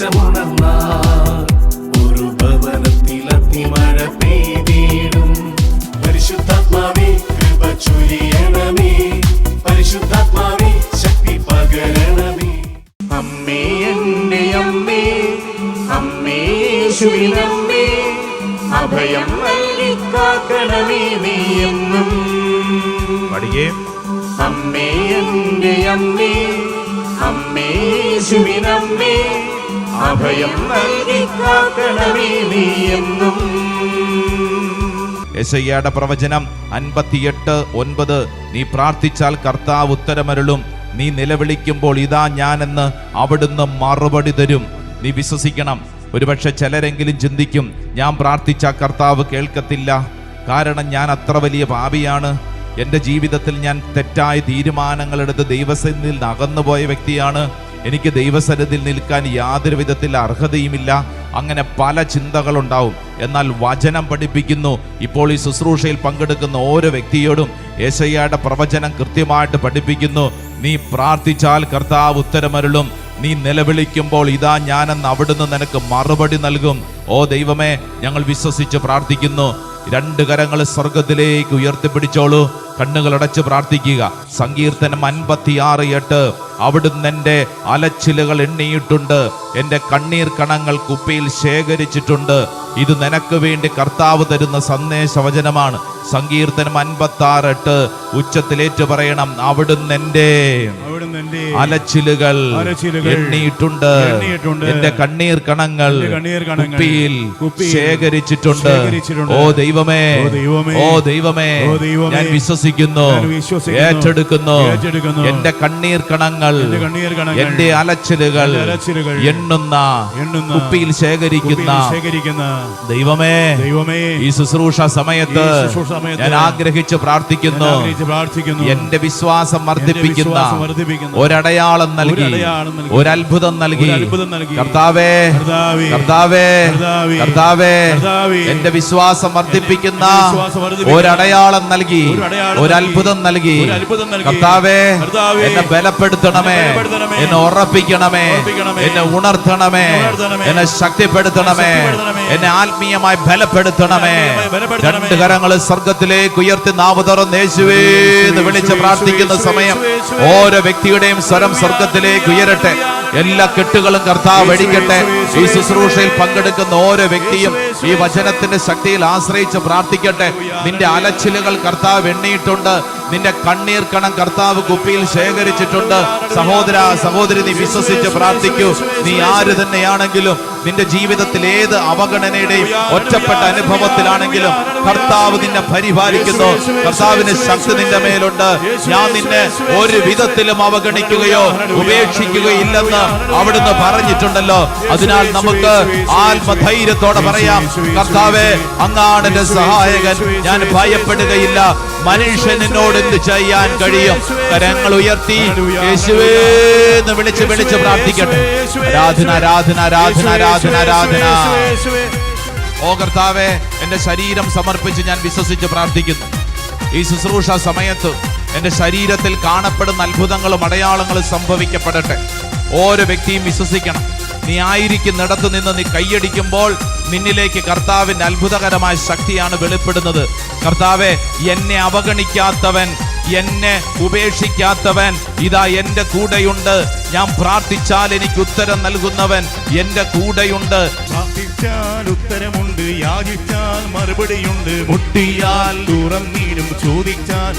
ദേശമുണർന്ന ഒരു ഭവനത്തിൽ അത്തിമഴ പെയ്തിടും. പരിശുദ്ധാത്മാവേ കൃപ ചൊരിയണമേ. പരിശുദ്ധാത്മാവേ ശക്തി പകരണമേ. അമ്മേ അമ്മേ അമ്മേ അമ്മേ യേശുവിനമ്മേ അഭയം നൽകി കാക്കണമേ നീ എന്നും. പഠിക്കേ അമ്മേ എന്റെ അമ്മേ അമ്മേ യേശുവിനമ്മേ അഭയം പ്രവചനം അൻപത്തിയെട്ട് ഒൻപത് നീ പ്രാർത്ഥിച്ചാൽ കർത്താവ് ഉത്തരമരുളും. നീ നിലവിളിക്കുമ്പോൾ ഇതാ ഞാനെന്ന് അവിടുന്ന് മറുപടി തരും. നീ വിശ്വസിക്കണം. ഒരുപക്ഷെ ചിലരെങ്കിലും ചിന്തിക്കും ഞാൻ പ്രാർത്ഥിച്ച കർത്താവ് കേൾക്കത്തില്ല. കാരണം ഞാൻ അത്ര വലിയ പാപിയാണ്. എന്റെ ജീവിതത്തിൽ ഞാൻ തെറ്റായ തീരുമാനങ്ങളെടുത്ത് ദൈവസന്നിധിയിൽ നിന്ന് അകന്നുപോയ വ്യക്തിയാണ്. എനിക്ക് ദൈവസന്നിധിയിൽ നിൽക്കാൻ യാതൊരു വിധത്തിൽ അർഹതയുമില്ല. അങ്ങനെ പല ചിന്തകളുണ്ടാവും. എന്നാൽ വചനം പഠിപ്പിക്കുന്നു. ഇപ്പോൾ ഈ ശുശ്രൂഷയിൽ പങ്കെടുക്കുന്ന ഓരോ വ്യക്തിയോടും യേശയ്യയുടെ പ്രവചനം കൃത്യമായിട്ട് പഠിപ്പിക്കുന്നു. നീ പ്രാർത്ഥിച്ചാൽ കർത്താവ് ഉത്തരമരുളും. നീ നിലവിളിക്കുമ്പോൾ ഇതാ ഞാനെന്ന് അവിടുന്ന് നിനക്ക് മറുപടി നൽകും. ഓ ദൈവമേ ഞങ്ങൾ വിശ്വസിച്ച് പ്രാർത്ഥിക്കുന്നു. രണ്ട് കരങ്ങൾ സ്വർഗത്തിലേക്ക് ഉയർത്തിപ്പിടിച്ചോളൂ. കണ്ണുകൾ അടച്ച് പ്രാർത്ഥിക്കുക. സങ്കീർത്തനം അൻപത്തിയാറ് എട്ട്. അവിടുന്ന് എന്റെ അലച്ചിലുകൾ എണ്ണിയിട്ടുണ്ട്. എന്റെ കണ്ണീർ കണങ്ങൾ കുപ്പിയിൽ ശേഖരിച്ചിട്ടുണ്ട്. ഇത് നിനക്ക് വേണ്ടി കർത്താവ് തരുന്ന സന്ദേശവചനമാണ്. സങ്കീർത്തനം അൻപത്തി ആറ് എട്ട് ഉച്ചത്തിലേറ്റു പറയണം അവിടുന്ന് എന്റെ അലച്ചിലുകൾ എണ്ണിയിട്ടുണ്ട്. എന്റെ കണ്ണീർ കണങ്ങൾ കുപ്പിയിൽ ശേഖരിച്ചിട്ടുണ്ട്. ഓ ദൈവമേ ഓ ദൈവമേ. ഞാൻ വിശ്വസിക്കുന്നു ഏറ്റെടുക്കുന്നു. എന്റെ കണ്ണീർ കണങ്ങൾ എന്റെ അലച്ചിലുകൾ എണ്ണുന്ന കുപ്പിയിൽ ശേഖരിക്കുന്ന ദൈവമേ ദൈവമേ. ഈ ശുശ്രൂഷ സമയത്ത് ഞാൻ ആഗ്രഹിച്ച് പ്രാർത്ഥിക്കുന്നു. എന്റെ വിശ്വാസം വർദ്ധിപ്പിക്കുന്ന ഒരടയാളം നൽകി. ഒരത്ഭുതം നൽകി. കർത്താവേ കർത്താവേ. കർത്താവേ. എന്റെ വിശ്വാസം വർദ്ധിപ്പിക്കുന്ന ഒരടയാളം നൽകി ഒരു ഒരത്ഭുതം നൽകി. കർത്താവേ. എന്നെ ബലപ്പെടുത്തണമേ എന്നെ ഉറപ്പിക്കണമേ. എന്നെ ഉണർത്തണമേ എന്നെ ശക്തിപ്പെടുത്തണമേ. എന്നെ ആത്മീയമായി ബലപ്പെടുത്തണമേ രണ്ട് കരങ്ങൾ സ്വർഗത്തിലേക്ക് ഉയർത്തി നാവ് തുറന്ന് യേശുവേ എന്ന് വിളിച്ച് പ്രാർത്ഥിക്കുന്ന സമയം ഓരോ വ്യക്തിയുടെയും സ്വരം സ്വർഗത്തിലേക്ക് ഉയരട്ടെ. എല്ലാ കെട്ടുകളും കർത്താവ് വെടിക്കട്ടെ ഈ ശുശ്രൂഷയിൽ പങ്കെടുക്കുന്ന ഓരോ വ്യക്തിയും ഈ വചനത്തിന്റെ ശക്തിയിൽ ആശ്രയിച്ച് പ്രാർത്ഥിക്കട്ടെ. നിന്റെ അലച്ചിലുകൾ കർത്താവ് എണ്ണിയിട്ടുണ്ട്. നിന്റെ കണ്ണീർ കണം കർത്താവ് കുപ്പിയിൽ ശേഖരിച്ചിട്ടുണ്ട്. സഹോദര സഹോദരി നീ വിശ്വസിച്ച് പ്രാർത്ഥിക്കൂ. നീ ആര് തന്നെയാണെങ്കിലും നിന്റെ ജീവിതത്തിൽ ഏത് അവഗണനയുടെയും ഒറ്റപ്പെട്ട അനുഭവത്തിലാണെങ്കിലും കർത്താവ് നിന്നെ പരിപാലിക്കുന്നു. കർത്താവിന് ശക്തി നിന്റെ മേലുണ്ട്. ഞാൻ നിന്നെ ഒരു വിധത്തിലും അവഗണിക്കുകയോ ഉപേക്ഷിക്കുകയില്ലെന്ന് അവിടുന്ന് പറഞ്ഞിട്ടുണ്ടല്ലോ. അതിനാൽ നമുക്ക് ആത്മധൈര്യത്തോടെ പറയാം. കർത്താവെ അങ്ങാണ് എന്റെ സഹായകൻ ഞാൻ ഭയപ്പെടുകയില്ല. മനുഷ്യൻ എന്നോട് എന്ത് ചെയ്യാൻ കഴിയും? കരങ്ങൾ ഉയർത്തി യേശുവേന്ന് വിളിച്ച് വിളിച്ച് പ്രാർത്ഥിക്കട്ടെ. ആരാധന ആരാധന ആരാധന ആരാധന ആരാധന. ഓ കർത്താവെ എന്റെ ശരീരം സമർപ്പിച്ച് ഞാൻ വിശ്വസിച്ച് പ്രാർത്ഥിക്കുന്നു. ഈ ശുശ്രൂഷ സമയത്ത് എന്റെ ശരീരത്തിൽ കാണപ്പെടുന്ന അത്ഭുതങ്ങളും അടയാളങ്ങളും സംഭവിക്കപ്പെടട്ടെ. ഓരോ വ്യക്തിയും വിശ്വസിക്കണം. നീ ആയിരിക്കുന്നിടത്ത് നിന്ന് നീ കൈയടിക്കുമ്പോൾ നിന്നിലേക്ക് കർത്താവിന്റെ അത്ഭുതകരമായ ശക്തിയാണ് വെളിപ്പെടുന്നത്. കർത്താവെ എന്നെ അവഗണിക്കാത്തവൻ എന്നെ ഉപേക്ഷിക്കാത്തവൻ ഇതാ എന്റെ കൂടെയുണ്ട്. ഞാൻ പ്രാർത്ഥിച്ചാൽ എനിക്ക് ഉത്തരം നൽകുന്നവൻ എന്റെ കൂടെയുണ്ട്. പ്രാർത്ഥിച്ചാൽ ഉത്തരമുണ്ട് യാചിച്ചാൽ മറുപടിയുണ്ട്. മുട്ടിയാൽ തുറന്നീടും ചോദിച്ചാൽ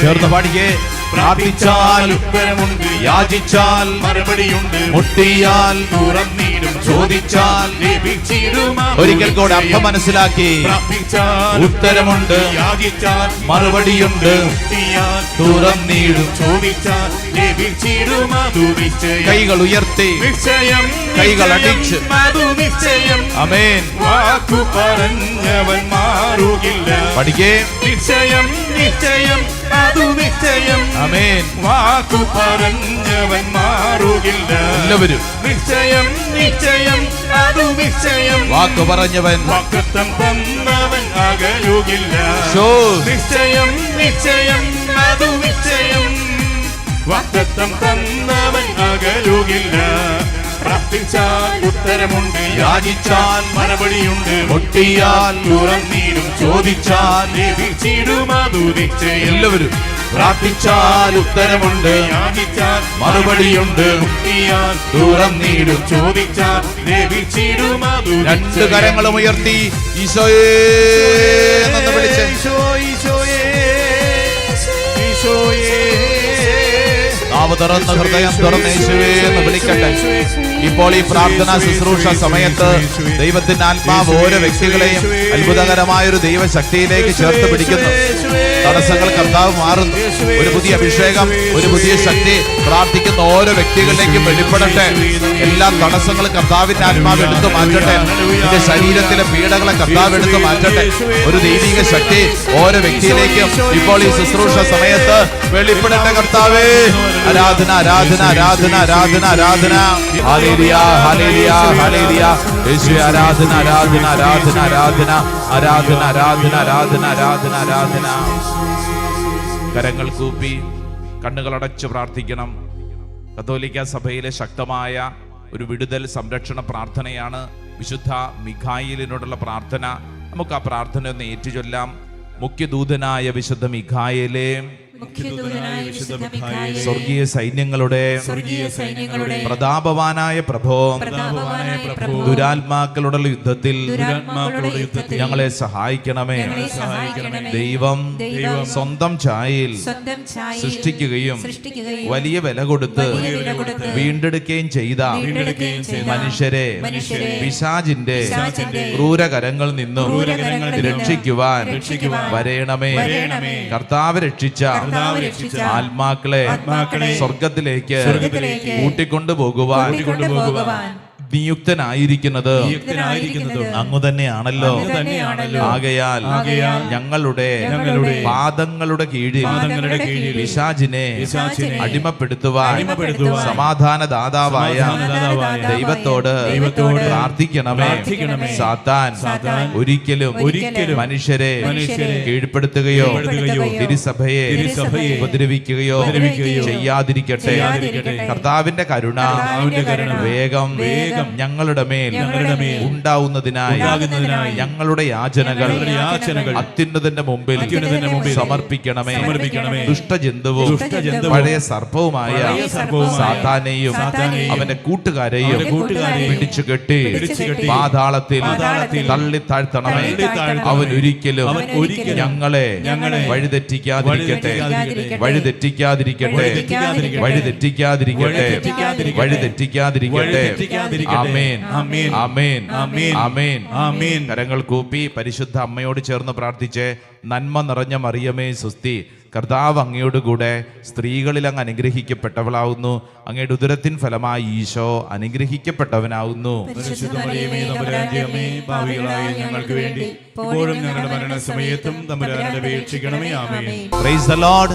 ചേർന്ന് പാടിയേ പ്രാപിച്ചാൽ ഉത്തരമുണ്ട് യാചിച്ചാൽ മറുപടിയുണ്ട്. മുട്ടിയാൽ തുറന്നീടും ചോദിച്ചാൽ ഒരിക്കൽ കൂടെ അർത്ഥം മനസ്സിലാക്കി. പ്രാപിച്ചാൽ ഉത്തരമുണ്ട് യാചിച്ചാൽ മറുപടിയുണ്ട്. മുട്ടിയാൽ നീടും ചോദിച്ചാൽ കൈകൾ ഉയർത്തി. വിഷയം കൈകൾ അടിച്ച്. അമേൻ വാക്കു പറഞ്ഞവൻ മാറുകില്ല. പഠിക്കേ. നിശ്ചയം നിശ്ചയം അതു നിശ്ചയം അമേൻ വാക്കു പറഞ്ഞവൻ മാറുകില്ല. എല്ലാവരും. നിശ്ചയം നിശ്ചയം അതു നിശ്ചയം വാക്കു പറഞ്ഞവൻ. വാക്കത്തം തന്നവൻ അകലുകില്ല. നിശ്ചയം നിശ്ചയം അതു നിശ്ചയം വാക്കത്തം തന്നവൻ അകലുകില്ല. പ്രാർത്ഥിച്ചാൽ ഉത്തരമുണ്ട് യാചിച്ചാൽ മറുപടിയുണ്ട് ഒട്ടിയാൽ തുറന്നീടും ചോദിച്ചാൽ ലഭിച്ചിടും അതു നിശ്ചയം എല്ലാവരും പ്രാർത്ഥിച്ചാൽ ഉത്തരമുണ്ട് യാചിച്ചാൽ മറുപടിയുണ്ട് മുട്ടിയാൽ തുറന്നീടും ചോദിച്ചാൽ ലഭിച്ചിടും അതു രണ്ട്. കരങ്ങളും ഉയർത്തി ഈശോയേ എന്ന് വിളിച്ച് ഈശോ, ഈശോയേ, ഈശോയേ. നാവ് തുറന്ന് ഹൃദയം തുറന്ന് എന്ന് വിളിക്കട്ടെ. ഇപ്പോൾ ഈ പ്രാർത്ഥനാ ശുശ്രൂഷ സമയത്ത് ദൈവത്തിന്റെ ആത്മാവ് ഓരോ വ്യക്തികളെയും അത്ഭുതകരമായ ഒരു ദൈവശക്തിയിലേക്ക് ചേർത്ത് പിടിക്കുന്നു. തടസ്സങ്ങൾ കർത്താവ് മാറുന്നു. ഒരു പുതിയ അഭിഷേകം ഒരു പുതിയ ശക്തി പ്രാർത്ഥിക്കുന്ന ഓരോ വ്യക്തികളിലേക്കും വെളിപ്പെടട്ടെ. എല്ലാ തടസ്സങ്ങളും കർത്താവിന്റെ ആത്മാവ് എടുത്തു മാറ്റട്ടെ. നിന്റെ ശരീരത്തിലെ പീഡകളെ കർത്താവ് എടുത്തു മാറ്റട്ടെ. ഒരു ദൈവിക ശക്തി ഓരോ വ്യക്തിയിലേക്കും ഇപ്പോൾ ഈ ശുശ്രൂഷ സമയത്ത് വെളിപ്പെടട്ടെ കർത്താവേ. ആരാധന ആരാധന ആരാധന ആരാധന ആരാധന. ഹാലേലിയ ഹാലേലിയ ഹാലേലിയ യേശു ആരാധന ആരാധന ആരാധന ആരാധന. ആരാധന ആരാധന ആരാധന ആരാധന ആരാധന. കരങ്ങൾ കൂപ്പി കണ്ണുകൾ അടച്ച് പ്രാർത്ഥിക്കണം. കത്തോലിക്ക സഭയിലെ ശക്തമായ ഒരു വിടുതൽ സംരക്ഷണ പ്രാർത്ഥനയാണ് വിശുദ്ധ മിഖായിലിനോടുള്ള പ്രാർത്ഥന. നമുക്ക് ആ പ്രാർത്ഥന ഒന്ന് ഏറ്റുചൊല്ലാം. മുഖ്യദൂതനായ വിശുദ്ധ മിഖായിലേ സ്വർഗീയ സൈന്യങ്ങളുടെ സ്വർഗീയ സൈന്യങ്ങളുടെ പ്രതാപവാനായ പ്രഭോ ദുരാത്മാക്കളുടെ യുദ്ധത്തിൽ ഞങ്ങളെ സഹായിക്കണമേ. ദൈവം സ്വന്തം ചായയിൽ സൃഷ്ടിക്കുകയും വലിയ വില കൊടുത്ത് വീണ്ടെടുക്കുകയും ചെയ്ത മനുഷ്യരെ പിശാജിന്റെ ക്രൂരകരങ്ങൾ നിന്നും രക്ഷിക്കുവാൻ വരേണമേ. കർത്താവ് രക്ഷിച്ച ആത്മാക്കളെ സ്വർഗത്തിലേക്ക് ഊട്ടിക്കൊണ്ടു പോകുവാൻ കൊണ്ടുപോകുവാൻ നിയുക്തനായിരിക്കുന്നത്. അങ്ങു തന്നെയാണല്ലോ. ആകയാൽ ഞങ്ങളുടെ പാദങ്ങളുടെ കീഴിൽ പിശാചിനെ അടിമപ്പെടുത്തുവാൻ സമാധാന ദാതാവായ ദൈവത്തോട് പ്രാർത്ഥിക്കണമേ. സാത്താൻ ഒരിക്കലും ഒരിക്കലും മനുഷ്യരെ കീഴ്പ്പെടുത്തുകയോ തിരുസഭയെ ഉപദ്രവിക്കുകയോ ചെയ്യാതിരിക്കട്ടെ. കർത്താവിന്റെ കരുണ വേഗം വേഗം ഞങ്ങളുടെ മേൽ ഞങ്ങളുടെ മേൽ ഉണ്ടാവുന്നതിനായി ഉണ്ടാകുന്നതിനായി ഞങ്ങളുടെ യാചനകൾ യാചനകൾ അത്യുന്നതന്റെ മുമ്പിൽ അത്യുന്നതന്റെ മുമ്പിൽ സമർപ്പിക്കണമേ സമർപ്പിക്കണമേ. ദുഷ്ടജന്തുവും ദുഷ്ടജന്തുവും പഴയ സർപ്പവുമായ സാത്താനെയും അവന്റെ കൂട്ടുകാരെയും പിടിച്ചു കെട്ടി പാതാളത്തിൽ തള്ളി താഴ്ത്തണമേ. അവൻ ഒരിക്കലും അവൻ ഒരിക്കലും ഞങ്ങളെ ഞങ്ങളെ വഴിതെറ്റിക്കാതിരിക്കട്ടെ വഴിതെറ്റിക്കാതിരിക്കട്ടെ. വഴിതെറ്റിക്കാതിരിക്കട്ടെ വഴിതെറ്റിക്കാതിരിക്കട്ടെ. കരങ്ങൾ കൂപ്പി പരിശുദ്ധ അമ്മയോട് ചേർന്ന് പ്രാർത്ഥിച്ച് നന്മ നിറഞ്ഞ മറിയമേ സുസ്തി കർത്താവ് അങ്ങയോട് കൂടെ സ്ത്രീകളിൽ അങ്ങ് അനുഗ്രഹിക്കപ്പെട്ടവളാവുന്നു. അങ്ങയുടെ ഉദരത്തിൻ ഫലമായി ഈശോ അനുഗ്രഹിക്കപ്പെട്ടവനാവുന്നു. ഞങ്ങൾക്ക് വേണ്ടി ഇപ്പോഴും ഞങ്ങളുടെ മരണസമയത്തും തമ്പുരാനോട് അപേക്ഷിക്കണമേ. Amen. Praise the lord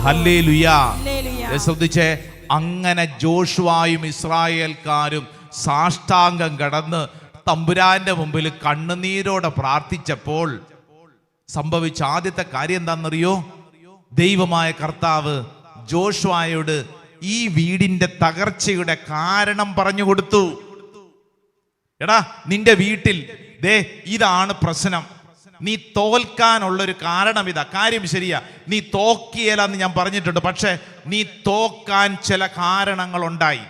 hallelujah hallelujah. ശ്രദ്ധിച്ചേ അങ്ങനെ ജോഷുവായും ഇസ്രായേൽക്കാരും സാഷ്ടാംഗം കടന്ന് തമ്പുരാന്റെ മുമ്പിൽ കണ്ണുനീരോടെ പ്രാർത്ഥിച്ചപ്പോൾ സംഭവിച്ച ആദ്യത്തെ കാര്യം എന്താണെന്നറിയോ? ദൈവമായ കർത്താവ് ജോഷുവായോട് ഈ വീടിന്റെ തകർച്ചയുടെ കാരണം പറഞ്ഞു കൊടുത്തു. എടാ നിന്റെ വീട്ടിൽ ദേ ഇതാണ് പ്രശ്നം. നീ തോൽക്കാനുള്ളൊരു കാരണം ഇതാ. കാര്യം ശരിയാ. നീ തോക്കിയലെന്ന് ഞാൻ പറഞ്ഞിട്ടുണ്ട്. പക്ഷെ നീ തോക്കാൻ ചില കാരണങ്ങൾ ഉണ്ടായി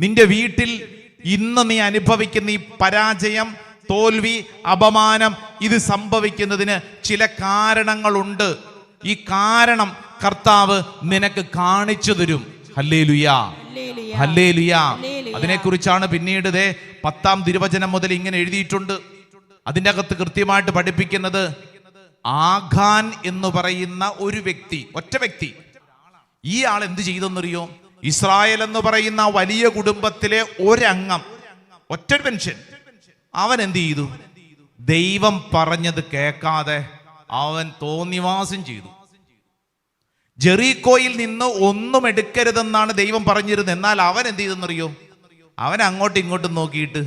നിന്റെ വീട്ടിൽ ഇന്ന് നീ അനുഭവിക്കുന്ന ഈ പരാജയം തോൽവി അപമാനം ഇത് സംഭവിക്കുന്നതിന് ചില കാരണങ്ങളുണ്ട്. ഈ കാരണം കർത്താവ് നിനക്ക് കാണിച്ചു തരും. ഹല്ലേലുയാ. ഹല്ലേലുയാ. അതിനെക്കുറിച്ചാണ് പിന്നീട് ദേ പത്താം തിരുവചനം മുതൽ ഇങ്ങനെ എഴുതിയിട്ടുണ്ട്. അതിന്റെ അകത്ത് കൃത്യമായിട്ട് പഠിപ്പിക്കുന്നത് ആഖാൻ എന്ന് പറയുന്ന ഒരു വ്യക്തി ഒറ്റ വ്യക്തി ഈ ആൾ എന്ത് ചെയ്തെന്നറിയോ? ഇസ്രായേൽ എന്ന് പറയുന്ന വലിയ കുടുംബത്തിലെ ഒരംഗം ഒറ്റ പെൻഷൻ അവൻ എന്ത് ചെയ്തു? ദൈവം പറഞ്ഞത് കേൾക്കാതെ അവൻ തോന്നിവാസം ചെയ്തു. ജെറീക്കോയിൽ നിന്ന് ഒന്നും എടുക്കരുതെന്നാണ് ദൈവം പറഞ്ഞിരുന്നത്. എന്നാൽ അവൻ എന്ത് ചെയ്തെന്നറിയോ? അവൻ അങ്ങോട്ടും ഇങ്ങോട്ടും നോക്കിയിട്ട്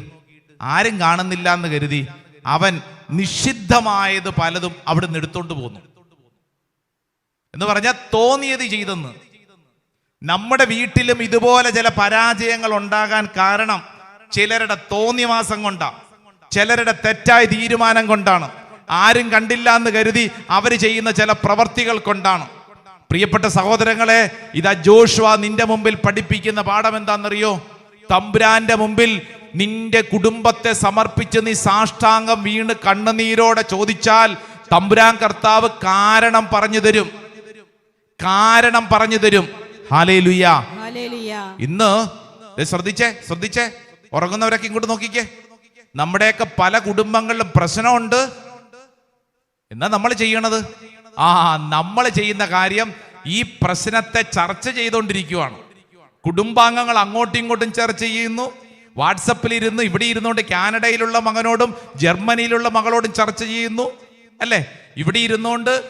ആരും കാണുന്നില്ല എന്ന് കരുതി അവൻ നിഷിദ്ധമായത് പലതും അവിടെ നിന്ന് എടുത്തോണ്ട് പോന്നു. എന്ന് പറഞ്ഞാൽ തോന്നിയത് ചെയ്തെന്ന്. നമ്മുടെ വീട്ടിലും ഇതുപോലെ ചില പരാജയങ്ങൾ ഉണ്ടാകാൻ കാരണം ചിലരുടെ തോന്നിവാസം കൊണ്ടാണ്. ചിലരുടെ തെറ്റായ തീരുമാനം കൊണ്ടാണ്. ആരും കണ്ടില്ല എന്ന് കരുതി അവർ ചെയ്യുന്ന ചില പ്രവർത്തികൾ കൊണ്ടാണ്. പ്രിയപ്പെട്ട സഹോദരങ്ങളെ ഇതാ ജോഷുവ നിന്റെ മുമ്പിൽ പഠിപ്പിക്കുന്ന പാഠം എന്താണെന്നറിയോ? തമ്പുരാന്റെ മുമ്പിൽ നിന്റെ കുടുംബത്തെ സമർപ്പിച്ച് നീ സാഷ്ടാംഗം വീണ് കണ്ണുനീരോടെ ചോദിച്ചാൽ തമ്പുരാൻ കർത്താവ് കാരണം പറഞ്ഞു തരും. കാരണം പറഞ്ഞു തരും. ഹാലേ ലുയ്യ ഹല്ലേലൂയ ഇന്ന് ശ്രദ്ധിച്ചേ ശ്രദ്ധിച്ചേ. ഉറങ്ങുന്നവരൊക്കെ ഇങ്ങോട്ട് നോക്കിക്കേ. നമ്മുടെയൊക്കെ പല കുടുംബങ്ങളിലും പ്രശ്നമുണ്ട്. എന്നാ നമ്മൾ ചെയ്യണത്? ആ നമ്മൾ ചെയ്യുന്ന കാര്യം ഈ പ്രശ്നത്തെ ചർച്ച ചെയ്തുകൊണ്ടിരിക്കുകയാണ് കുടുംബാംഗങ്ങൾ അങ്ങോട്ടും ഇങ്ങോട്ടും ചർച്ച ചെയ്യുന്നു. വാട്സപ്പിൽ ഇരുന്ന് ഇവിടെ ഇരുന്നുകൊണ്ട് കാനഡയിലുള്ള മകനോടും ജർമ്മനിയിലുള്ള മകളോടും ചർച്ച ചെയ്യുന്നു. അല്ലേ? ഇവിടെ ഇരുന്നുകൊണ്ട്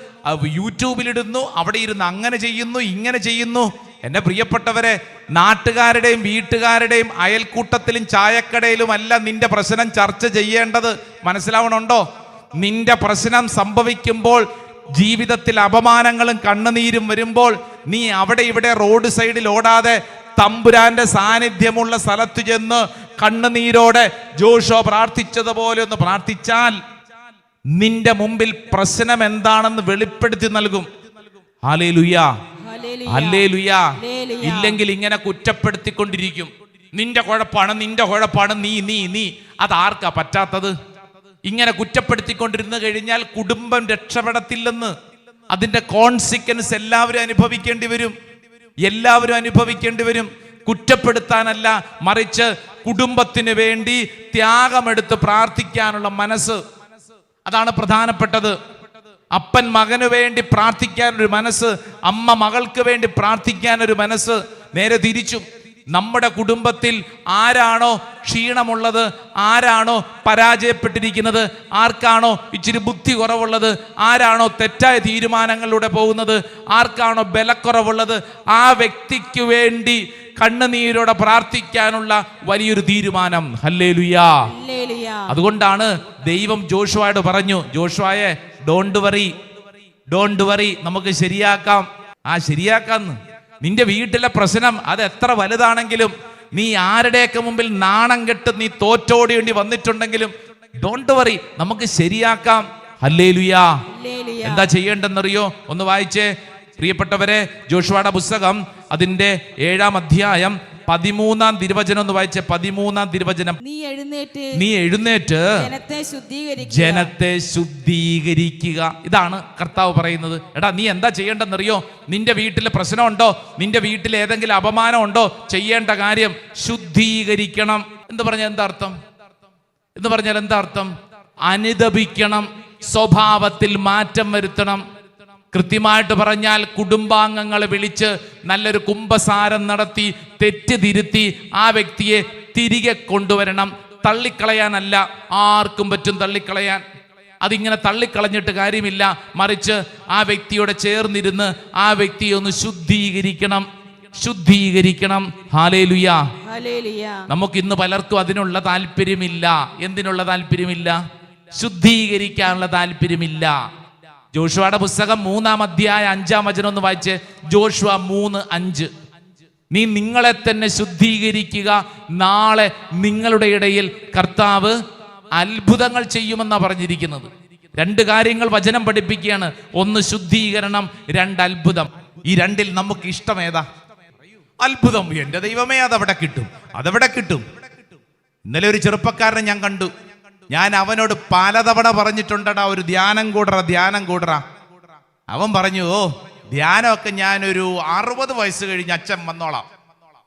യൂട്യൂബിലിടുന്നു അവിടെ ഇരുന്ന് അങ്ങനെ ചെയ്യുന്നു ഇങ്ങനെ ചെയ്യുന്നു. എന്റെ പ്രിയപ്പെട്ടവരെ നാട്ടുകാരുടെയും വീട്ടുകാരുടെയും അയൽക്കൂട്ടത്തിലും ചായക്കടയിലും അല്ല നിന്റെ പ്രശ്നം ചർച്ച ചെയ്യേണ്ടത്. മനസ്സിലാവണുണ്ടോ? നിന്റെ പ്രശ്നം സംഭവിക്കുമ്പോൾ ജീവിതത്തിൽ അപമാനങ്ങളും കണ്ണുനീരും വരുമ്പോൾ നീ അവിടെ ഇവിടെ റോഡ് സൈഡിൽ ഓടാതെ തമ്പുരാന്റെ സാന്നിധ്യമുള്ള സ്ഥലത്ത് ചെന്ന് കണ്ണുനീരോടെ ജോഷോ പ്രാർത്ഥിച്ചതുപോലെ ഒന്ന് പ്രാർത്ഥിച്ചാൽ നിന്റെ മുമ്പിൽ പ്രശ്നം എന്താണെന്ന് വെളിപ്പെടുത്തി നൽകും. ആലേ ഹല്ലേലൂയ. അല്ലേ. ഇല്ലെങ്കിൽ ഇങ്ങനെ കുറ്റപ്പെടുത്തിക്കൊണ്ടിരിക്കും. നിന്റെ കുഴപ്പാണ് നിന്റെ കുഴപ്പാണ് നീ നീ നീ. അതാർക്കാ പറ്റാത്തത്? ഇങ്ങനെ കുറ്റപ്പെടുത്തിക്കൊണ്ടിരുന്നു കഴിഞ്ഞാൽ കുടുംബം രക്ഷപ്പെടത്തില്ലെന്ന്. അതിന്റെ കോൺസിക്വൻസ് എല്ലാവരും അനുഭവിക്കേണ്ടി വരും. എല്ലാവരും അനുഭവിക്കേണ്ടി വരും. കുറ്റപ്പെടുത്താനല്ല മറിച്ച് കുടുംബത്തിന് വേണ്ടി ത്യാഗമെടുത്ത് പ്രാർത്ഥിക്കാനുള്ള മനസ്സ്. അതാണ് പ്രധാനപ്പെട്ടത്. അപ്പൻ മകന് വേണ്ടി പ്രാർത്ഥിക്കാനൊരു മനസ്സ് അമ്മ മകൾക്ക് വേണ്ടി പ്രാർത്ഥിക്കാനൊരു മനസ്സ് നേരെ തിരിച്ചും. നമ്മുടെ കുടുംബത്തിൽ ആരാണോ ക്ഷീണമുള്ളത് ആരാണോ പരാജയപ്പെട്ടിരിക്കുന്നത് ആർക്കാണോ ഇച്ചിരി ബുദ്ധി കുറവുള്ളത് ആരാണോ തെറ്റായ തീരുമാനങ്ങളിലൂടെ പോകുന്നത് ആർക്കാണോ ബലക്കുറവുള്ളത് ആ വ്യക്തിക്ക് വേണ്ടി കണ്ണുനീരോടെ പ്രാർത്ഥിക്കാനുള്ള വലിയൊരു തീരുമാനം. ഹല്ലേ ലുയാ ഹല്ലേലൂയ. അതുകൊണ്ടാണ് ദൈവം ജോഷുവായോട് പറഞ്ഞു ജോഷുവായെ ഡോണ്ട് വറി ഡോണ്ട് വറി നമുക്ക് ശരിയാക്കാം. ആ ശരിയാക്കാന്ന് നിന്റെ വീട്ടിലെ പ്രശ്നം അത് എത്ര വലുതാണെങ്കിലും നീ ആരുടെയൊക്കെ മുമ്പിൽ നാണം കെട്ട് നീ തോറ്റോടേണ്ടി വന്നിട്ടുണ്ടെങ്കിലും ഡോണ്ട് വറി നമുക്ക് ശരിയാക്കാം. ഹല്ലേലുയാ ഹല്ലേലൂയ എന്താ ചെയ്യേണ്ടെന്നറിയോ ഒന്ന് വായിച്ചേ. പ്രിയപ്പെട്ടവരെ ജോഷുവാട പുസ്തകം അതിന്റെ ഏഴാം അധ്യായം പതിമൂന്നാം തിരുവചനം എന്ന് വായിച്ച. പതിമൂന്നാം തിരുവചനം. നീ എഴുന്നേറ്റ്. നീ എഴുന്നേറ്റ്. ജനത്തെ ശുദ്ധീകരിക്കുക. ജനത്തെ ശുദ്ധീകരിക്കുക. ഇതാണ് കർത്താവ് പറയുന്നത്. എടാ നീ എന്താ ചെയ്യേണ്ടെന്നറിയോ നിന്റെ വീട്ടിൽ പ്രശ്നമുണ്ടോ? നിന്റെ വീട്ടിൽ ഏതെങ്കിലും അപമാനം ഉണ്ടോ ചെയ്യേണ്ട കാര്യം ശുദ്ധീകരിക്കണം. എന്ന് പറഞ്ഞാൽ എന്താ അർത്ഥം? എന്ന് പറഞ്ഞാൽ എന്താ അർത്ഥം? അനുദപിക്കണം. സ്വഭാവത്തിൽ മാറ്റം വരുത്തണം. കൃത്യമായിട്ട് പറഞ്ഞാൽ കുടുംബാംഗങ്ങളെ വിളിച്ച് നല്ലൊരു കുംഭസാരം നടത്തി തെറ്റ് തിരുത്തി ആ വ്യക്തിയെ തിരികെ കൊണ്ടുവരണം. തള്ളിക്കളയാനല്ല ആർക്കും പറ്റും തള്ളിക്കളയാൻ. അതിങ്ങനെ തള്ളിക്കളഞ്ഞിട്ട് കാര്യമില്ല. മറിച്ച് ആ വ്യക്തിയോട് ചേർന്നിരുന്ന് ആ വ്യക്തിയെ ഒന്ന് ശുദ്ധീകരിക്കണം. ശുദ്ധീകരിക്കണം. ഹാലേലുയ. നമുക്ക് ഇന്ന് പലർക്കും അതിനുള്ള താല്പര്യമില്ല. എന്തിനുള്ള താല്പര്യമില്ല? ശുദ്ധീകരിക്കാനുള്ള താല്പര്യമില്ല. ജോഷുവയുടെ പുസ്തകം മൂന്നാം അധ്യായ അഞ്ചാം വചനം ഒന്ന് വായിച്ച് ജോഷുവ മൂന്ന് അഞ്ച്. നീ നിങ്ങളെ തന്നെ ശുദ്ധീകരിക്കുക. നാളെ നിങ്ങളുടെ ഇടയിൽ കർത്താവ് അത്ഭുതങ്ങൾ ചെയ്യുമെന്നാണ് പറഞ്ഞിരിക്കുന്നത്. രണ്ട് കാര്യങ്ങൾ വചനം പഠിപ്പിക്കുകയാണ്. ഒന്ന് ശുദ്ധീകരണം രണ്ട് അത്ഭുതം. ഈ രണ്ടിൽ നമുക്ക് ഇഷ്ടം ഏതാ? അത്ഭുതം. എന്റെ ദൈവമേ അതവിടെ കിട്ടും. അതവിടെ കിട്ടും. ഇന്നലെ ഒരു ചെറുപ്പക്കാരനെ ഞാൻ കണ്ടു. ഞാൻ അവനോട് പലതവണ പറഞ്ഞിട്ടുണ്ടടാ ഒരു ധ്യാനം കൂടറ ധ്യാനം കൂടറ. അവൻ പറഞ്ഞു ഓ ധ്യാനമൊക്കെ ഞാനൊരു അറുപത് വയസ്സ് കഴിഞ്ഞ് അച്ഛൻ വന്നോളാം.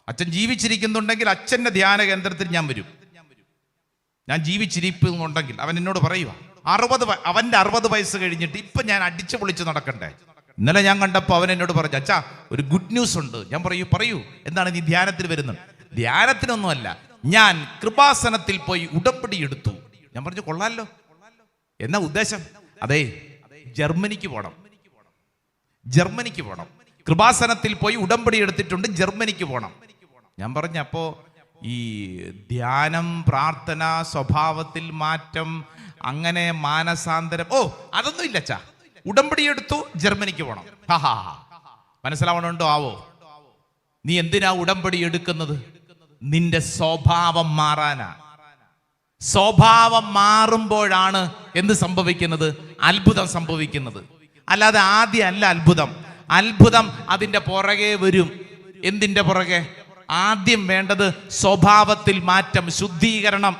അച്ഛൻ ജീവിച്ചിരിക്കുന്നുണ്ടെങ്കിൽ അച്ഛന്റെ ധ്യാന കേന്ദ്രത്തിൽ ഞാൻ വരും. ഞാൻ ജീവിച്ചിരിക്കുന്നുണ്ടെങ്കിൽ അവൻ എന്നോട് പറയുക അറുപത് അവന്റെ അറുപത് വയസ്സ് കഴിഞ്ഞിട്ട് ഇപ്പൊ ഞാൻ അടിച്ചു പൊളിച്ച് നടക്കണ്ടേ? ഇന്നലെ ഞാൻ കണ്ടപ്പോൾ അവൻ എന്നോട് പറഞ്ഞു അച്ഛാ ഒരു ഗുഡ് ന്യൂസ് ഉണ്ട്. ഞാൻ പറയൂ പറയൂ എന്താണ് നീ ധ്യാനത്തിൽ വരുന്നത്? ധ്യാനത്തിനൊന്നുമല്ല ഞാൻ കൃപാസനത്തിൽ പോയി ഉടപ്പടി എടുത്തു. ഞാൻ പറഞ്ഞു കൊള്ളാമല്ലോ എന്നാ ഉദ്ദേശം? അതെ ജർമ്മനിക്ക് പോണം. ജർമ്മനിക്ക് പോണം. കൃപാസനത്തിൽ പോയി ഉടമ്പടി എടുത്തിട്ടുണ്ട് ജർമ്മനിക്ക് പോണം. ഞാൻ പറഞ്ഞ അപ്പോ ഈ ധ്യാനം പ്രാർത്ഥന സ്വഭാവത്തിൽ മാറ്റം അങ്ങനെ മാനസാന്തരം ഓ അതൊന്നും ഇല്ല ചാ ഉടമ്പടി എടുത്തു ജർമ്മനിക്ക് പോണം. ഹാഹാ. മനസ്സിലാവണുണ്ടോ? ആവോ. നീ എന്തിനാ ഉടമ്പടി എടുക്കുന്നത്? നിന്റെ സ്വഭാവം മാറാനാ. സ്വഭാവം മാറുമ്പോഴാണ് എന്ത് സംഭവിക്കുന്നത്? അത്ഭുതം സംഭവിക്കുന്നത്. അല്ലാതെ ആദ്യം അല്ല അത്ഭുതം. അത്ഭുതം അതിന്റെ പുറകെ വരും. എന്തിന്റെ പുറകെ? ആദ്യം വേണ്ടത് സ്വഭാവത്തിൽ മാറ്റം ശുദ്ധീകരണം.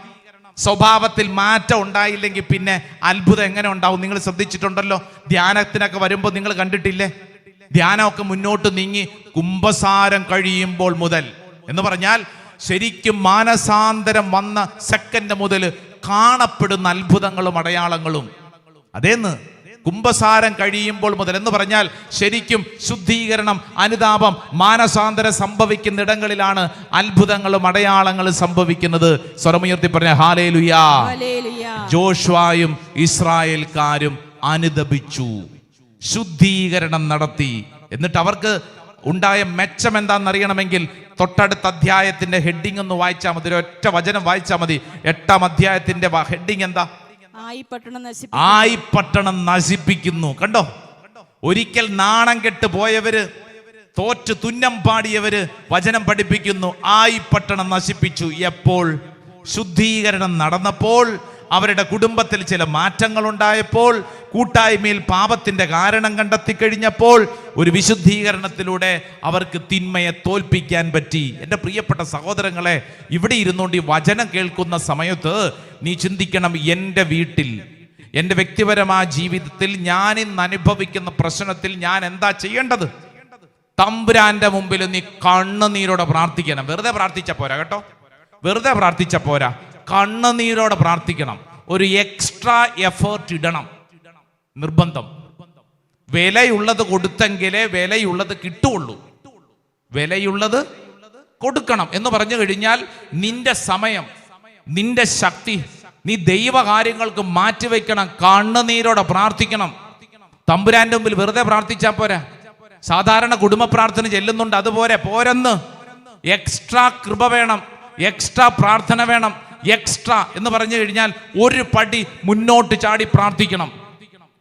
സ്വഭാവത്തിൽ മാറ്റം ഉണ്ടായില്ലെങ്കിൽ പിന്നെ അത്ഭുതം എങ്ങനെ ഉണ്ടാവും? നിങ്ങൾ ശ്രദ്ധിച്ചിട്ടുണ്ടല്ലോ. ധ്യാനത്തിനൊക്കെ വരുമ്പോൾ നിങ്ങൾ കണ്ടിട്ടില്ലേ? ധ്യാനമൊക്കെ മുന്നോട്ട് നീങ്ങി കുംഭസാരം കഴിയുമ്പോൾ മുതൽ. എന്ന് പറഞ്ഞാൽ ശരിക്കും മാനസാന്തരം വന്ന സെക്കൻഡ് മുതൽ കാണപ്പെടുന്ന അത്ഭുതങ്ങളും അടയാളങ്ങളും. അതേന്ന് കുംഭസാരം കഴിയുമ്പോൾ മുതൽ എന്ന് പറഞ്ഞാൽ ശരിക്കും ശുദ്ധീകരണം അനുതാപം മാനസാന്തരം സംഭവിക്കുന്ന ഇടങ്ങളിലാണ് അത്ഭുതങ്ങളും അടയാളങ്ങളും സംഭവിക്കുന്നത്. സ്വരമുയർത്തി പറഞ്ഞ ഹാലേ ലുയാ ഹല്ലേലൂയ ജോഷ്വായും ഇസ്രായേൽക്കാരും അനുദപിച്ചു. ശുദ്ധീകരണം നടത്തി. എന്നിട്ട് അവർക്ക് ഉണ്ടായ മെച്ചം എന്താണെന്നറിയണമെങ്കിൽ തൊട്ടടുത്ത അധ്യായത്തിന്റെ ഹെഡിങ് ഒന്ന് വായിച്ചാൽ മതി. ഒരു ഒറ്റ വചനം വായിച്ചാൽ മതി. എട്ടാം അധ്യായത്തിന്റെ ഹെഡിങ് എന്താ? ആയി പട്ടണം നശിപ്പി ആയി പട്ടണം നശിപ്പിക്കുന്നു. കണ്ടോ? ഒരിക്കൽ നാണം കെട്ട് പോയവര് തോറ്റ് തുന്നം പാടിയവര് വചനം പഠിപ്പിക്കുന്നു. ആയി പട്ടണം നശിപ്പിച്ചു. എപ്പോൾ? ശുദ്ധീകരണം നടന്നപ്പോൾ അവരുടെ കുടുംബത്തിൽ ചില മാറ്റങ്ങൾ ഉണ്ടായപ്പോൾ കൂട്ടായ്മയിൽ പാപത്തിന്റെ കാരണം കണ്ടെത്തി കഴിഞ്ഞപ്പോൾ ഒരു വിശുദ്ധീകരണത്തിലൂടെ അവർക്ക് തിന്മയെ തോൽപ്പിക്കാൻ പറ്റി. എന്റെ പ്രിയപ്പെട്ട സഹോദരങ്ങളെ ഇവിടെ ഇരുന്നുകൊണ്ട് ഈ വചനം കേൾക്കുന്ന സമയത്ത് നീ ചിന്തിക്കണം എന്റെ വീട്ടിൽ എന്റെ വ്യക്തിപരമായ ജീവിതത്തിൽ ഞാൻ ഇന്ന് അനുഭവിക്കുന്ന പ്രശ്നത്തിൽ ഞാൻ എന്താ ചെയ്യേണ്ടത്? തമ്പുരാന്റെ മുമ്പിൽ നീ കണ്ണുനീരോടെ പ്രാർത്ഥിക്കണം. വെറുതെ പ്രാർത്ഥിച്ച പോരാ കേട്ടോ. വെറുതെ പ്രാർത്ഥിച്ച പോരാ. കണ്ണുനീരോടെ പ്രാർത്ഥിക്കണം. ഒരു എക്സ്ട്രാ എഫേർട്ട് ഇടണം. നിർബന്ധം. വിലയുള്ളത് കൊടുത്തെങ്കിലേ വിലയുള്ളത് കിട്ടുള്ളൂ. വിലയുള്ളത് കൊടുക്കണം എന്ന് പറഞ്ഞു കഴിഞ്ഞാൽ നിന്റെ സമയം നിന്റെ ശക്തി നീ ദൈവകാര്യങ്ങൾക്ക് മാറ്റിവെക്കണം. കണ്ണുനീരോടെ പ്രാർത്ഥിക്കണം. തമ്പുരാന്റെ മുമ്പിൽ വെറുതെ പ്രാർത്ഥിച്ചാൽ പോരാ? സാധാരണ കുടുംബ പ്രാർത്ഥന ചെല്ലുന്നുണ്ട് അതുപോലെ പോരെന്ന്. എക്സ്ട്രാ കൃപ വേണം എക്സ്ട്രാ പ്രാർത്ഥന വേണം. എക്സ്ട്രാ എന്ന് പറഞ്ഞു കഴിഞ്ഞാൽ ഒരു പടി മുന്നോട്ട് ചാടി പ്രാർത്ഥിക്കണം.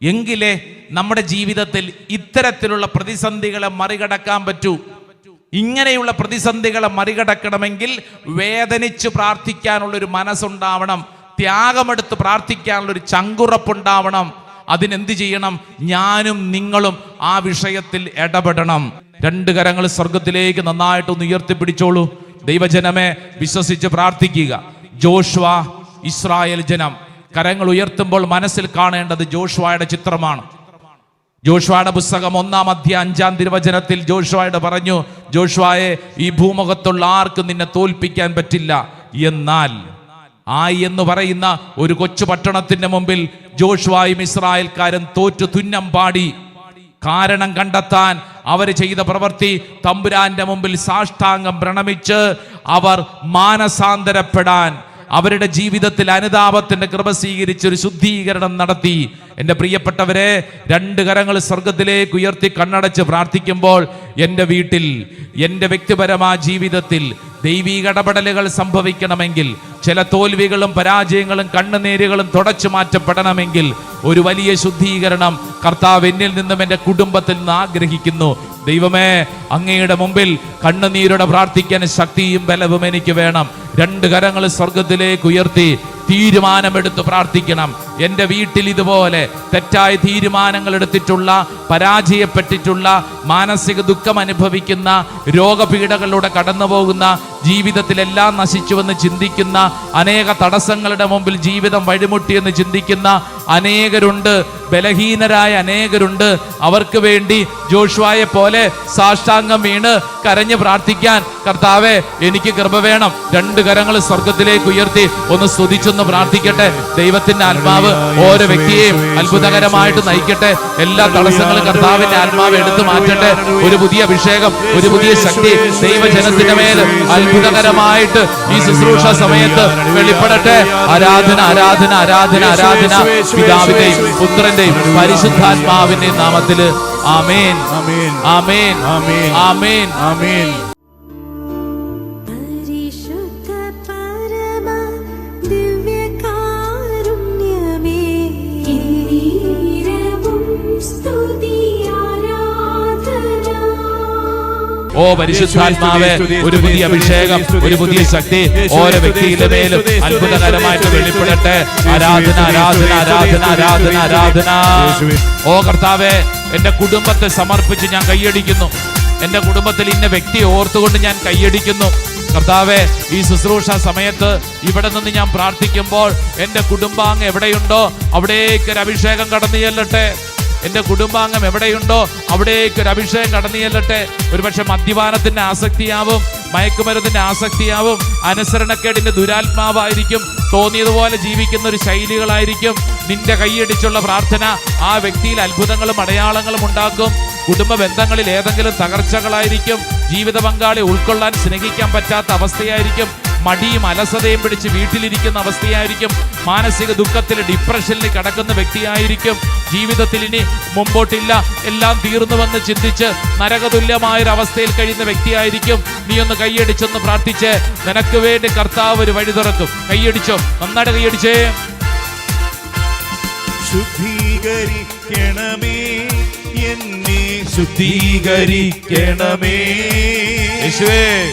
എങ്കിലേ നമ്മുടെ ജീവിതത്തിൽ ഇത്തരത്തിലുള്ള പ്രതിസന്ധികളെ മറികടക്കാൻ പറ്റൂ. ഇങ്ങനെയുള്ള പ്രതിസന്ധികളെ മറികടക്കണമെങ്കിൽ വേദനിച്ച് പ്രാർത്ഥിക്കാനുള്ള ഒരു മനസ്സുണ്ടാവണം. ത്യാഗമെടുത്ത് പ്രാർത്ഥിക്കാനുള്ള ഒരു ചങ്കുറപ്പുണ്ടാവണം. അതിനെന്ത് ചെയ്യണം? ഞാനും നിങ്ങളും ആ വിഷയത്തിൽ ഇടപെടണം. രണ്ട് കരങ്ങൾ സ്വർഗത്തിലേക്ക് നന്നായിട്ടൊന്ന് ഉയർത്തിപ്പിടിച്ചോളൂ. ദൈവജനമേ വിശ്വസിച്ച് പ്രാർത്ഥിക്കുക. ജോഷ്വ ഇസ്രായേൽ ജനം. കരങ്ങൾ ഉയർത്തുമ്പോൾ മനസ്സിൽ കാണേണ്ടത് ജോഷുവയുടെ ചിത്രമാണ്. ജോഷുവയുടെ പുസ്തകം ഒന്നാം അധ്യായ അഞ്ചാം തിരുവചനത്തിൽ ജോഷുവയുടെ പറഞ്ഞു ജോഷുവായെ ഈ ഭൂമുഖത്തുള്ള ആർക്കും നിന്നെ തോൽപ്പിക്കാൻ പറ്റില്ല. എന്നാൽ ആയി എന്ന് പറയുന്ന ഒരു കൊച്ചു പട്ടണത്തിന്റെ മുമ്പിൽ ജോഷ്വായും ഇസ്രായേൽക്കാരും തോറ്റു തുന്നം പാടി കാരണം കണ്ടെത്താൻ അവർ ചെയ്ത പ്രവൃത്തി തമ്പുരാന്റെ മുമ്പിൽ സാഷ്ടാംഗം പ്രണമിച്ച് അവർ മാനസാന്തരപ്പെടാൻ അവരുടെ ജീവിതത്തിൽ അനുതാപത്തിന്റെ കൃപ സ്വീകരിച്ച് ഒരു ശുദ്ധീകരണം നടത്തി. എന്റെ പ്രിയപ്പെട്ടവരെ രണ്ട് കരങ്ങൾ സ്വർഗത്തിലേക്ക് ഉയർത്തി കണ്ണടച്ച് പ്രാർത്ഥിക്കുമ്പോൾ എന്റെ വീട്ടിൽ എന്റെ വ്യക്തിപരമായ ജീവിതത്തിൽ ദൈവീക ഇടപെടലുകൾ സംഭവിക്കണമെങ്കിൽ ചില തോൽവികളും പരാജയങ്ങളും കണ്ണുനീരുകളും തുടച്ചു മാറ്റപ്പെടണമെങ്കിൽ ഒരു വലിയ ശുദ്ധീകരണം കർത്താവ് എന്നിൽ നിന്നും എന്റെ കുടുംബത്തിൽ നിന്ന് ആഗ്രഹിക്കുന്നു. ദൈവമേ അങ്ങയുടെ മുമ്പിൽ കണ്ണുനീരോടെ പ്രാർത്ഥിക്കാൻ ശക്തിയും ബലവും എനിക്ക് വേണം. രണ്ട് കരങ്ങൾ സ്വർഗത്തിലേക്ക് ഉയർത്തി തീരുമാനമെടുത്ത് പ്രാർത്ഥിക്കണം. എന്റെ വീട്ടിൽ ഇതുപോലെ തെറ്റായ തീരുമാനങ്ങൾ എടുത്തിട്ടുള്ള പരാജയപ്പെട്ടിട്ടുള്ള മാനസിക ദുഃഖം അനുഭവിക്കുന്ന രോഗപീഠകളിലൂടെ കടന്നു പോകുന്ന ജീവിതത്തിലെല്ലാം നശിച്ചുവെന്ന് ചിന്തിക്കുന്ന അനേക തടസ്സങ്ങളുടെ മുമ്പിൽ ജീവിതം വഴിമുട്ടിയെന്ന് ചിന്തിക്കുന്ന അനേകരുണ്ട് ബലഹീനരായ അനേകരുണ്ട്. അവർക്ക് വേണ്ടി ജോഷുവായെ പോലെ സാഷ്ടാംഗം വീണ് കരഞ്ഞ് പ്രാർത്ഥിക്കാൻ കർത്താവെ എനിക്ക് കൃപ വേണം. രണ്ട് കരങ്ങൾ സ്വർഗത്തിലേക്ക് ഉയർത്തി ഒന്ന് സ്തുതിച്ചൊന്ന് പ്രാർത്ഥിക്കട്ടെ. ദൈവത്തിന്റെ ആത്മാവ് ഓരോ വ്യക്തിയെയും അത്ഭുതകരമായിട്ട് നയിക്കട്ടെ. എല്ലാ തടസ്സങ്ങളും കർത്താവിന്റെ ആത്മാവ് എടുത്തു മാറ്റട്ടെ. ഒരു പുതിയ അഭിഷേകം ഒരു പുതിയ ശക്തി ദൈവജനത്തിന്റെ മേൽ അത്ഭുതകരമായിട്ട് ഈ ശുശ്രൂഷ സമയത്ത് വെളിപ്പെടട്ടെ. ആരാധന ആരാധന ആരാധന ആരാധന. പിതാവിന്റെയും പുത്രന്റെയും പരിശുദ്ധാത്മാവിന്റെയും നാമത്തിൽ ആമേൻ. ആമേൻ. ആമേൻ. ആമേൻ. ആമേൻ. ഓ പരിശുദ്ധാത്മാവെ ഒരു പുതിയ അഭിഷേകം ഒരു പുതിയ ശക്തി ഓരോ വ്യക്തിയുടെ മേലും അത്ഭുതകരമായിട്ട് വെളിപ്പെടട്ടെ. ആരാധന ആരാധന ആരാധന ആരാധന ആരാധന. ഓ കർത്താവെ എന്റെ കുടുംബത്തെ സമർപ്പിച്ച് ഞാൻ കൈയടിക്കുന്നു. എന്റെ കുടുംബത്തിൽ ഇന്ന വ്യക്തിയെ ഓർത്തുകൊണ്ട് ഞാൻ കൈയടിക്കുന്നു. കർത്താവെ ഈ ശുശ്രൂഷ സമയത്ത് ഇവിടെ നിന്ന് ഞാൻ പ്രാർത്ഥിക്കുമ്പോൾ എന്റെ കുടുംബാംഗം എവിടെയുണ്ടോ അവിടേക്ക് ഒരു അഭിഷേകം കടന്നു ചെല്ലട്ടെ. എന്റെ കുടുംബാംഗം എവിടെയുണ്ടോ അവിടേക്ക് ഒരു അഭിഷേകം കടന്നു ചെല്ലട്ടെ ഒരുപക്ഷെ മദ്യപാനത്തിന്റെ ആസക്തിയാവും മയക്കുമരുന്നിന്റെ ആസക്തിയാവും അനുസരണക്കേടിന്റെ ദുരാത്മാവായിരിക്കും തോന്നിയതുപോലെ ജീവിക്കുന്ന ഒരു ശൈലികളായിരിക്കും. നിന്റെ കൈയടിച്ചുള്ള പ്രാർത്ഥന ആ വ്യക്തിയിൽ അത്ഭുതങ്ങളും അടയാളങ്ങളും ഉണ്ടാക്കും. കുടുംബ ബന്ധങ്ങളിൽ ഏതെങ്കിലും തകർച്ചകളായിരിക്കും. ജീവിത പങ്കാളി ഉൾക്കൊള്ളാൻ സ്നേഹിക്കാൻ പറ്റാത്ത അവസ്ഥയായിരിക്കും. മടിയും അലസതയും പിടിച്ച് വീട്ടിലിരിക്കുന്ന അവസ്ഥയായിരിക്കും. മാനസിക ദുഃഖത്തിൽ ഡിപ്രഷനിൽ കിടക്കുന്ന വ്യക്തിയായിരിക്കും. ജീവിതത്തിൽ ഇനി മുമ്പോട്ടില്ല. എല്ലാം തീർന്നുവെന്ന് ചിന്തിച്ച് നരകതുല്യമായൊരവസ്ഥയിൽ ഒരു അവസ്ഥയിൽ കഴിയുന്ന വ്യക്തിയായിരിക്കും. നീ ഒന്ന് കൈയടിച്ചൊന്ന് പ്രാർത്ഥിച്ച്. നിനക്ക് വേണ്ടി കർത്താവ് ഒരു വഴി തുറക്കും. കൈയടിച്ചോ? നന്നായിട്ട് കൈയടിച്ചേ. ശുദ്ധീകരിക്കണമേ. എന്നെ ശുദ്ധീകരിക്കണമേ. യേശുവേ.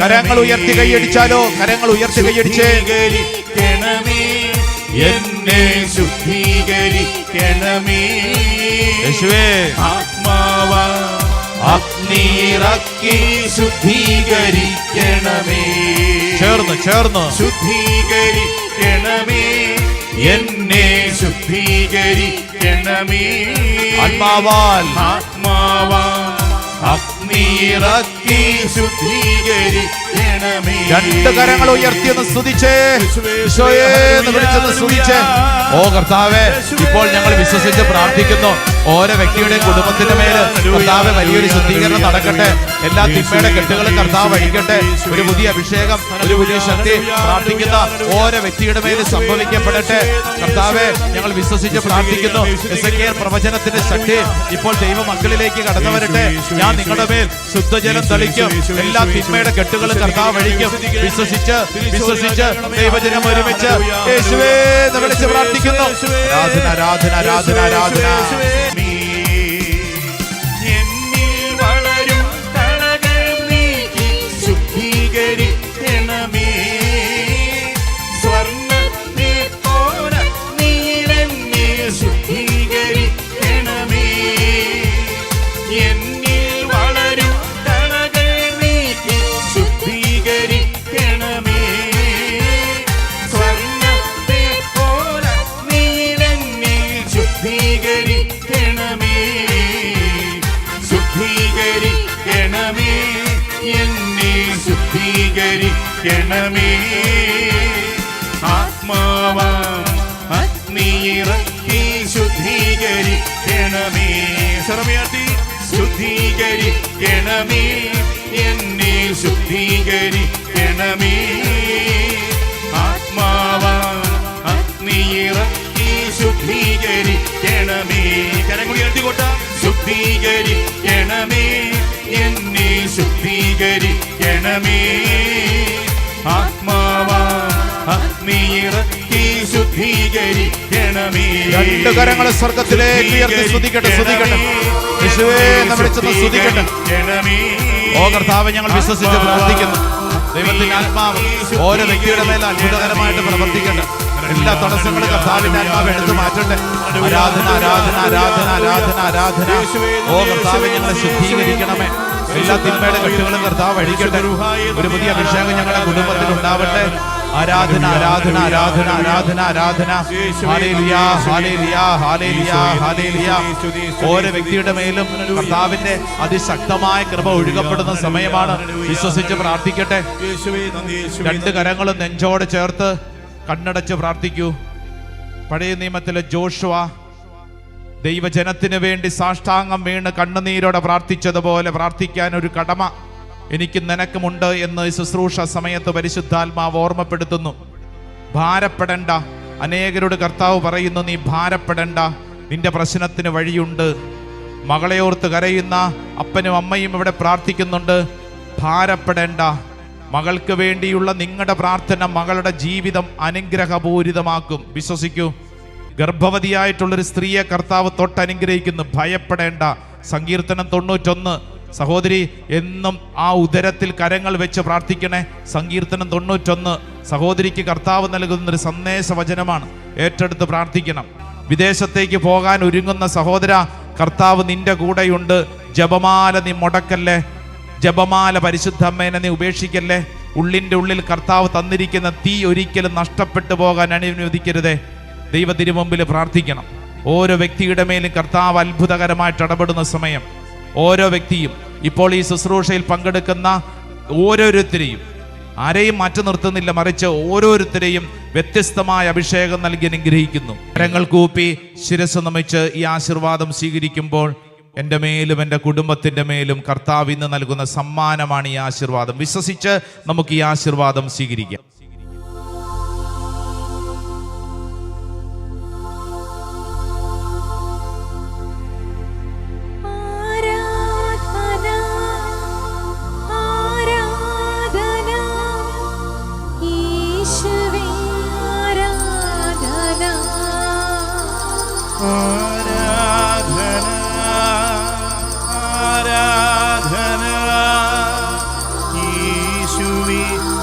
കരങ്ങൾ ഉയർത്തി കൈയടിച്ചാലോ? കരങ്ങൾ ഉയർത്തി കൈയടിച്ചേ. എന്നെ ശുദ്ധീകരിക്കണമേ. ആത്മാവാ അഗ്നിയിറക്കി ശുദ്ധീകരിക്കണമേ. ചേർന്ന് ചേർന്ന്. ശുദ്ധീകരിക്കണമേ. എന്നെ ശുദ്ധീകരിക്കണമേ. ആത്മാവാൽ. ആത്മാവാ അഗ്നിയിറക്കി ശുദ്ധീകരിക്കണമേ രണ്ട് കരങ്ങൾ ഉയർത്തിയെന്ന് സ്തുതിച്ചേ. വിളിച്ചെന്ന് സ്തുതിച്ചേ. ഓ കർത്താവെ ഇപ്പോൾ ഞങ്ങൾ വിശ്വസിച്ച് പ്രാർത്ഥിക്കുന്നു. ഓരോ വ്യക്തിയുടെ കുടുംബത്തിന്റെ മേൽ കർത്താവ് വലിയൊരു ശുദ്ധീകരണം നടക്കട്ടെ. എല്ലാ തിന്മയുടെ കെട്ടുകളും കർത്താവ് അഴിക്കട്ടെ. ഒരു പുതിയ അഭിഷേകം ഒരു പുതിയ ശക്തി പ്രാർത്ഥിക്കുന്ന ഓരോ വ്യക്തിയുടെ മേൽ സംഭവിക്കപ്പെടട്ടെ. കർത്താവെ ഞങ്ങൾ വിശ്വസിച്ച് പ്രാർത്ഥിക്കുന്നു. എസ് പ്രവചനത്തിന്റെ ശക്തി ഇപ്പോൾ ദൈവ മക്കളിലേക്ക് കടന്നു വരട്ടെ. ഞാൻ നിങ്ങളുടെ മേൽ ശുദ്ധജലം തളിക്കും എല്ലാ തിന്മയുടെ കെട്ടുകളും കർത്താവ് വഴിക്കും വിശ്വസിച്ച് വിശ്വസിച്ച് ദൈവജനം ഒരുമിച്ച് യേശുവേ വിളിച്ച് പ്രാർത്ഥിക്കുന്നു. ആരാധന ആരാധന ആരാധന ആരാധന. ശുദ്ധീകരിക്കണമേ. ശുദ്ധീകരിക്കണമേ. എന്നെ ശുദ്ധീകരിക്കണമേ. ആത്മാവാം അഗ്നിയിറക്കി ശുദ്ധീകരിക്കണമേ. സർവ്യാട്ടി ശുദ്ധീകരിക്കണമേ. എന്നെ ശുദ്ധീകരിക്കണമേ. ആത്മാവാം അഗ്നിയിറക്കി ശുദ്ധീകരിക്കണമേ ഉയർത്തിക്കൊട്ട ശുദ്ധീകരിക്കണമേ. എന്നെ ശുദ്ധീകരിക്കണമേ. ആത്മാവാ അഗ്നിയിറക്കി ശുദ്ധീകരിക്കണമേ. രണ്ട് കരങ്ങൾ സ്വർഗത്തിലേക്ക് ഉയർത്തി സ്തുതിക്കട്ടെ സ്തുതിക്കട്ടെ. യേശുവേ എന്ന് ചെന്ന് സ്തുതിക്കട്ടെ. ഓ കർത്താവ് ഞങ്ങൾ വിശ്വസിച്ച് പ്രാർത്ഥിക്കുന്നു. ദൈവത്തിന്റെ ആത്മാവ് ഓരോ വ്യക്തിയുടെ മേൽ അത്ഭുതകരമായിട്ട് പ്രവർത്തിക്കട്ടെ. എല്ലാ തടസ്സങ്ങളും കർത്താവിന്റെ ആത്മാവ് എടുത്തു മാറ്റട്ടെ ആരാധന ആരാധന ആരാധന ആരാധന ആരാധന. ഓ കർത്താവ് ഞങ്ങളെ ശുദ്ധീകരിക്കണമേ. എല്ലാ തിന്മയുടെ കെട്ടുകളും കർത്താവ് അഴിക്കട്ടെ ഒരു പുതിയ അഭിഷേകം ഞങ്ങളുടെ കുടുംബത്തിൽ ഉണ്ടാവട്ടെ. ആരാധന ആരാധന ആരാധന ആരാധന ആരാധന. Hallelujah hallelujah hallelujah hallelujah. ഓരോ വ്യക്തിയുടെ മേലും കർത്താവിന്റെ അതിശക്തമായ കൃപ ഒഴുകപ്പെടുന്ന സമയമാണ്. വിശ്വസിച്ച് പ്രാർത്ഥിക്കട്ടെ. രണ്ട് കരങ്ങളും നെഞ്ചോട് ചേർത്ത് കണ്ണടച്ച് പ്രാർത്ഥിക്കൂ. പഴയ നിയമത്തിലെ ജോഷുവ ദൈവജനത്തിന് വേണ്ടി സാഷ്ടാംഗം വീണ് കണ്ണുനീരോടെ പ്രാർത്ഥിച്ചതുപോലെ പ്രാർത്ഥിക്കാൻ ഒരു കടമ എനിക്ക് നിനക്കുമുണ്ട് എന്ന് ശുശ്രൂഷ സമയത്ത് പരിശുദ്ധാത്മാവ് ഓർമ്മപ്പെടുത്തുന്നു. ഭാരപ്പെടണ്ട. അനേകരോട് കർത്താവ് പറയുന്നു നീ ഭാരപ്പെടണ്ട. നിന്റെ പ്രശ്നത്തിന് വഴിയുണ്ട്. മകളെ ഓർത്ത് കരയുന്ന അപ്പനും അമ്മയും ഇവിടെ പ്രാർത്ഥിക്കുന്നുണ്ട്. ഭാരപ്പെടേണ്ട. മകൾക്ക് വേണ്ടിയുള്ള നിങ്ങളുടെ പ്രാർത്ഥന മകളുടെ ജീവിതം അനുഗ്രഹപൂരിതമാക്കും. വിശ്വസിക്കൂ. ഗർഭവതിയായിട്ടുള്ളൊരു സ്ത്രീയെ കർത്താവ് തൊട്ടനുഗ്രഹിക്കുന്നു. ഭയപ്പെടേണ്ട. സങ്കീർത്തനം തൊണ്ണൂറ്റൊന്ന്. സഹോദരി എന്നും ആ ഉദരത്തിൽ കരങ്ങൾ വെച്ച് പ്രാർത്ഥിക്കണേ. സങ്കീർത്തനം തൊണ്ണൂറ്റൊന്ന്. സഹോദരിക്ക് കർത്താവ് നൽകുന്ന ഒരു സന്ദേശ വചനമാണ് ഏറ്റെടുത്ത് പ്രാർത്ഥിക്കണം. വിദേശത്തേക്ക് പോകാൻ ഒരുങ്ങുന്ന സഹോദര കർത്താവ് നിന്റെ കൂടെയുണ്ട്. ജപമാല നീ മുടക്കല്ലേ? ജപമാല പരിശുദ്ധ അമ്മേനെ നീ ഉപേക്ഷിക്കല്ലേ? ഉള്ളിന്റെ ഉള്ളിൽ കർത്താവ് തന്നിരിക്കുന്ന തീ ഒരിക്കലും നഷ്ടപ്പെട്ടു പോകാൻ അനുവദിക്കരുതേ. ദൈവ തിരുമുമ്പിൽ പ്രാർത്ഥിക്കണം. ഓരോ വ്യക്തിയുടെ മേലും കർത്താവ് അത്ഭുതകരമായിട്ട് ഇടപെടുന്ന സമയം. ഓരോ വ്യക്തിയും ഇപ്പോൾ ഈ ശുശ്രൂഷയിൽ പങ്കെടുക്കുന്ന ഓരോരുത്തരെയും ആരെയും മാറ്റി നിർത്തുന്നില്ല മറിച്ച് ഓരോരുത്തരെയും വ്യത്യസ്തമായ അഭിഷേകം നൽകി അനുഗ്രഹിക്കുന്നു. കരങ്ങൾ കൂപ്പി ശിരസ് നമിച്ച് ഈ ആശീർവാദം സ്വീകരിക്കുമ്പോൾ എന്റെ മേലും എന്റെ കുടുംബത്തിന്റെ മേലും കർത്താവ് ഇന്ന് നൽകുന്ന സമ്മാനമാണ് ഈ ആശീർവാദം. വിശ്വസിച്ച് നമുക്ക് ഈ ആശീർവാദം സ്വീകരിക്കാം.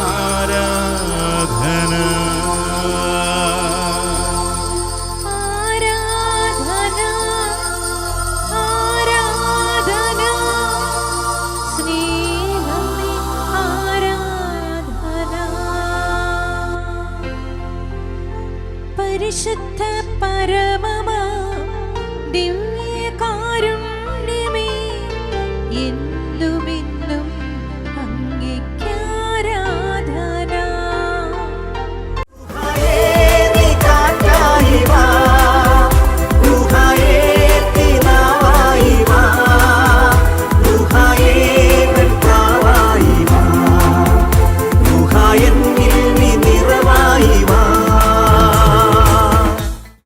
ആരാധന